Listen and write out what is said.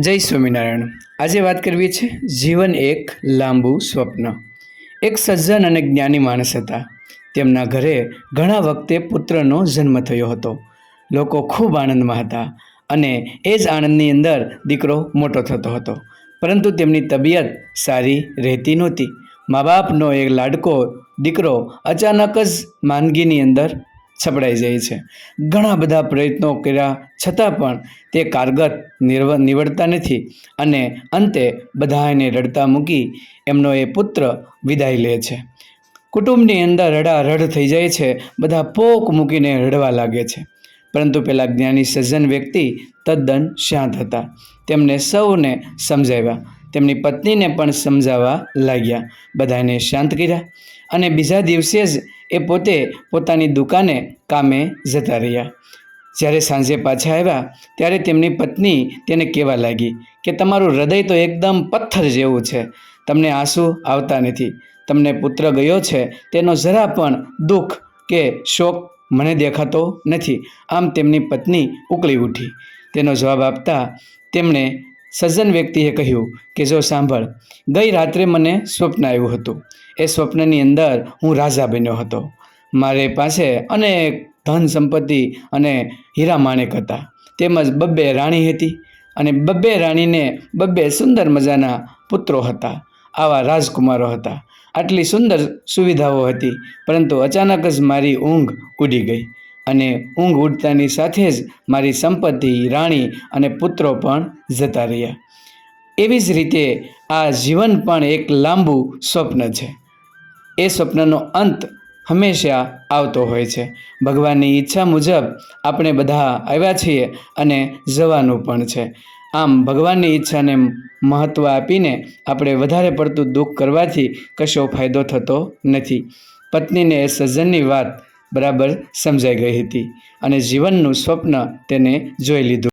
જય સ્વામિનારાયણ. આજે વાત કરવી છે જીવન એક લાંબુ સ્વપ્ન. એક સજ્જન અને જ્ઞાની માણસ હતા. તેમના ઘરે ઘણા વખતે પુત્રનો જન્મ થયો હતો. લોકો ખૂબ આનંદમાં હતા અને એ જ આનંદની અંદર દીકરો મોટો થતો હતો. પરંતુ તેમની તબિયત સારી રહેતી નહોતી. મા બાપનો એક લાડકો દીકરો અચાનક જ માંદગીની અંદર છપડાઈ જાય છે. ઘણા બધા પ્રયત્નો કર્યા છતાં પણ તે કારગર નિર્વ, નીવડતા નથી અને અંતે બધાને રડતા મૂકી એમનો એ પુત્ર વિદાય લે છે. કુટુંબની અંદર રડારડ થઈ જાય છે, બધા પોક મૂકીને રડવા લાગે છે. પરંતુ પેલા જ્ઞાની સજ્જન વ્યક્તિ તદ્દન શાંત હતા. તેમને સૌને સમજાવ્યા. તેમની પત્નીને પણ સમજાવવા લાગ્યા. બધાને શાંત કર્યા અને બીજા દિવસે જ એ પોતે પોતાની દુકાને કામે જતા રહ્યા. જ્યારે સાંજે પાછા આવ્યા, ત્યારે તેમની પત્ની તેને કહેવા લાગી કે તમારું હૃદય તો એકદમ પથ્થર જેવું છે. તમને આંસુ આવતા નથી. તમને પુત્ર ગયો છે, તેનો જરા પણ દુઃખ કે શોક મને દેખાતો નથી. આમ તેમની પત્ની ઉકળી ઉઠી. તેનો જવાબ આપતા તેમણે સજ્જન વ્યક્તિએ કહ્યું કે, જો સાંભળ, ગઈ રાત્રે મને સ્વપ્ન આવ્યું હતું. એ સ્વપ્નની અંદર હું રાજા બન્યો હતો. મારી પાસે અનેક ધન સંપત્તિ અને હીરા માણેક હતા. તેમજ બબ્બે રાણી હતી અને બબ્બે રાણીને બબ્બે સુંદર મજાના પુત્રો હતા. આવા રાજકુમારો હતા. આટલી સુંદર સુવિધાઓ હતી, પરંતુ અચાનક જ મારી ઊંઘ ઉડી ગઈ. અને ઊંઘ ઉડતાની સાથે જ મારી સંપત્તિ, રાણી અને પુત્રો પણ જતા રહ્યા. એવી જ રીતે આ જીવન પણ એક લાંબુ સ્વપ્ન છે. એ સ્વપ્નનો અંત હંમેશા આવતો હોય છે. ભગવાનની ઈચ્છા મુજબ આપણે બધા આવ્યા છીએ અને જવાનું પણ છે. આમ ભગવાનની ઈચ્છાને મહત્ત્વ આપીને આપણે વધારે પડતું દુઃખ કરવાથી કશો ફાયદો થતો નથી. પત્નીને એ સજ્જનની વાત બરાબર સમજાઈ ગઈ હતી અને જીવનનું સ્વપ્ન તેને જોઈ લીધું.